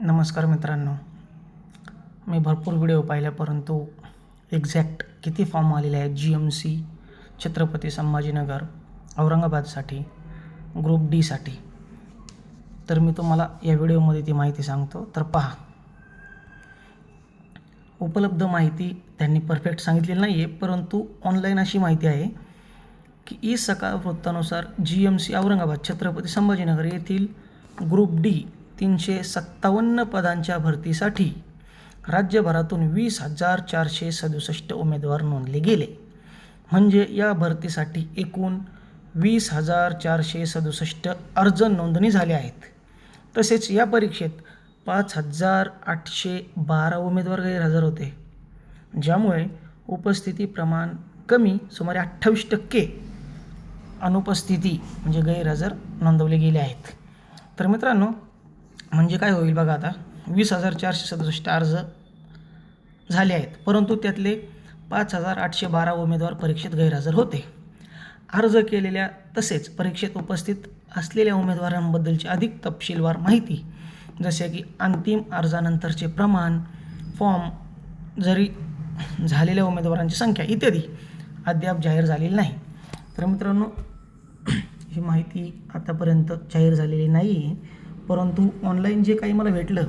नमस्कार मित्रांनो. मी भरपूर व्हिडिओ पाहिला परंतु एक्झॅक्ट किती फॉर्म आलेले आहेत? G M C Chhatrapati Sambhajinagar औरंगाबादसाठी group डीसाठी तर मी तुम्हाला या व्हिडिओमध्ये ती माहिती सांगतो. तर पहा. उपलब्ध माहिती त्यांनी परफेक्ट सांगितलेली नाही आहे परंतु ऑनलाईन अशी माहिती आहे की ई सकाळ वृत्तानुसार G M C Aurangabad Chhatrapati Sambhajinagar येथील ग्रुप डी तीनशे सत्तावन्न पदांच्या भरतीसाठी राज्यभरातून वीस हजार चारशे सदुसष्ट उमेदवार नोंदले गेले. म्हणजे या भरतीसाठी एकूण वीस हजार चारशे सदुसष्ट अर्ज नोंदणी झाले आहेत. तसेच या परीक्षेत पाच हजार आठशे बारा उमेदवार गैरहजर होते. ज्यामुळे उपस्थिती प्रमाण कमी सुमारे अठ्ठावीस टक्के अनुपस्थिती म्हणजे गैरहजर नोंदवले गेले आहेत. तर मित्रांनो म्हणजे काय होईल बघा आता वीस हजार चारशे सदुसष्ट अर्ज झाले आहेत परंतु त्यातले पाच हजार आठशे बारा उमेदवार परीक्षेत गैरहजर होते. अर्ज केलेल्या तसेच परीक्षेत उपस्थित असलेल्या उमेदवारांबद्दलची अधिक तपशीलवार माहिती जसे की अंतिम अर्जानंतरचे प्रमाण फॉर्म जरी झालेल्या उमेदवारांची संख्या इत्यादी अद्याप जाहीर झालेली नाही. तर मित्रांनो ही माहिती आतापर्यंत जाहीर झालेली नाही आहे परंतु ऑनलाईन जे काही मला भेटलं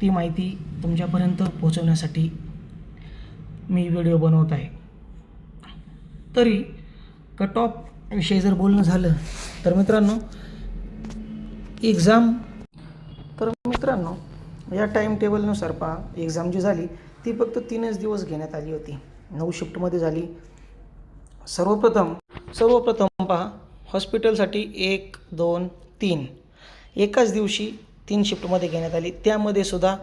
ती माहिती तुमच्यापर्यंत पोहोचवण्यासाठी मी व्हिडिओ बनवत आहे. तरी कट ऑफ विषयी जर बोलणं झालं तर मित्रांनो एक्झाम तर मित्रांनो या टाईम टेबलनुसार पहा एक्झाम जी झाली ती फक्त तीनच दिवस घेण्यात आली होती. नऊ शिफ्टमध्ये झाली. सर्वप्रथम सर्वप्रथम पहा हॉस्पिटलसाठी एक दोन तीन. एकाच दिवशी तीन शिफ्टमध्ये घेण्यात आली. त्यामध्ये सुद्धा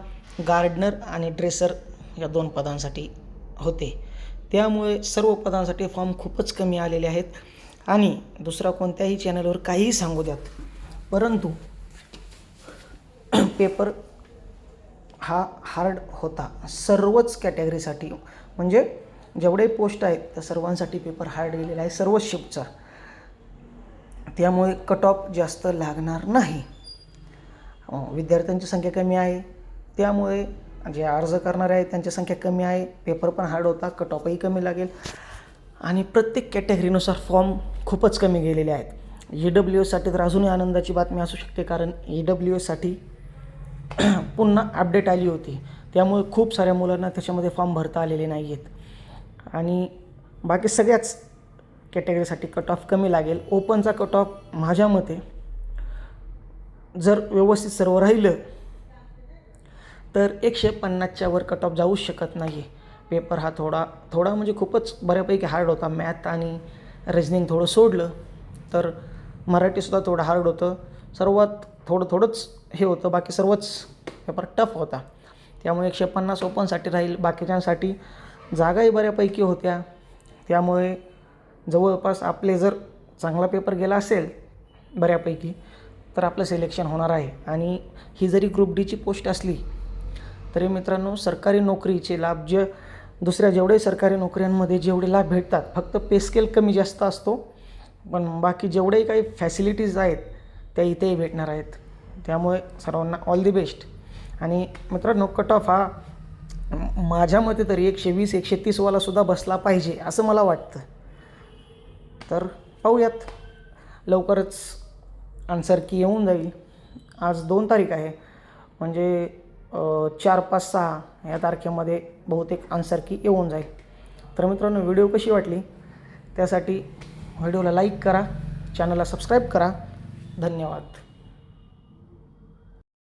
गार्डनर आणि ड्रेसर या दोन पदांसाठी होते. त्यामुळे सर्व पदांसाठी फॉर्म खूपच कमी आलेले आहेत. आणि दुसरा कोणत्याही चॅनलवर काहीही सांगू द्यात. परंतु पेपर हा हार्ड होता. सर्वच कॅटेगरीसाठी. म्हणजे जेवढे पोस्ट आहेत त्या सर्वांसाठी पेपर हार्ड गेलेला आहे. सर्वच शिफ्टचा. त्यामुळे कट ऑफ जास्त लागणार नाही. विद्यार्थ्यांची संख्या कमी आहे. त्यामुळे जे अर्ज करणारे आहेत त्यांची संख्या कमी आहे. पेपर पण हार्ड होता कट ऑफही कमी लागेल. आणि प्रत्येक कॅटेगरीनुसार फॉर्म खूपच कमी गेलेले आहेत. ई डब्ल्यू एससाठी तर अजूनही आनंदाची बातमी असू शकते कारण ई डब्ल्यू एससाठी पुन्हा अपडेट आली होती. त्यामुळे खूप साऱ्या मुलांना त्याच्यामध्ये फॉर्म भरता आलेले नाही आहेत आणि बाकी सगळ्याच कॅटेगरीसाठी कट ऑफ कमी लागेल. ओपनचा कट ऑफ माझ्या मते जर व्यवस्थित सर्व राहिलं तर एकशे पन्नासच्या वर कट ऑफ जाऊच शकत नाही. पेपर हा थोडा थोडा म्हणजे खूपच बऱ्यापैकी हार्ड होता. मॅथ आणि रिजनिंग थोडं सोडलं तर मराठीसुद्धा थोडं हार्ड होतं. सर्वात थोडं थोडंच हे होतं. बाकी सर्वच पेपर टफ होता. त्यामुळे एकशे पन्नास ओपनसाठी राहील. बाकीच्यांसाठी जागाही बऱ्यापैकी होत्या. त्यामुळे जवळपास आपले जर चांगला पेपर गेला असेल बऱ्यापैकी तर आपलं सिलेक्शन होणार आहे. आणि ही जरी ग्रुप डीची पोस्ट असली तरी मित्रांनो सरकारी नोकरीचे लाभ जे दुसऱ्या जेवढे सरकारी नोकऱ्यांमध्ये जेवढे लाभ भेटतात फक्त पे स्केल कमी जास्त असतो. पण बाकी जेवढेही काही फॅसिलिटीज आहेत त्या इथेही भेटणार आहेत. त्यामुळे सर्वांना ऑल दी बेस्ट आणि मित्रांनो कट ऑफ हा माझ्या मते तरी एकशे वीस एकशे तीसवालासुद्धा बसला पाहिजे असं मला वाटतं. तर पाहूयात. लवकरच आन्सर की येऊन जाईल. आज दोन तारीख आहे. म्हणजे चार पाच सहा या तारखेमध्ये बहुतेक आन्सर की येऊन जाईल. तर मित्रांनो व्हिडिओ कशी वाटली? त्यासाठी व्हिडिओला लाईक करा चॅनलला सबस्क्राईब करा. धन्यवाद.